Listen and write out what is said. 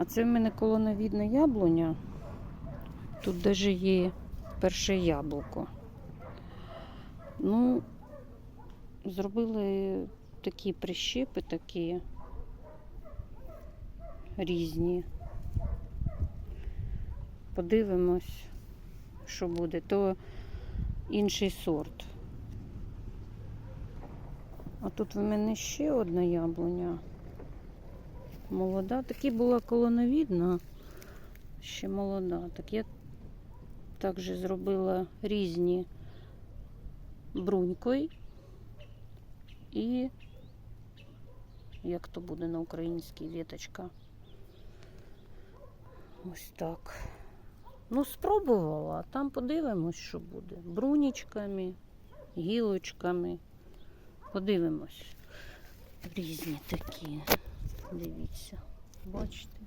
А це в мене колоновідне яблуня. Тут навіть є перше яблуко. Ну, зробили такі прищепи, такі різні. Подивимось, що буде. То інший сорт. А тут в мене ще одна яблуня. Молода. Такі була колоновідна, ще молода. Так я також зробила різні брунькою і як то буде на українській віточка. Ось так. Ну, спробувала, а там подивимось, що буде. Брунічками, гілочками. Подивимось. Різні такі. Дивіться. Бачите?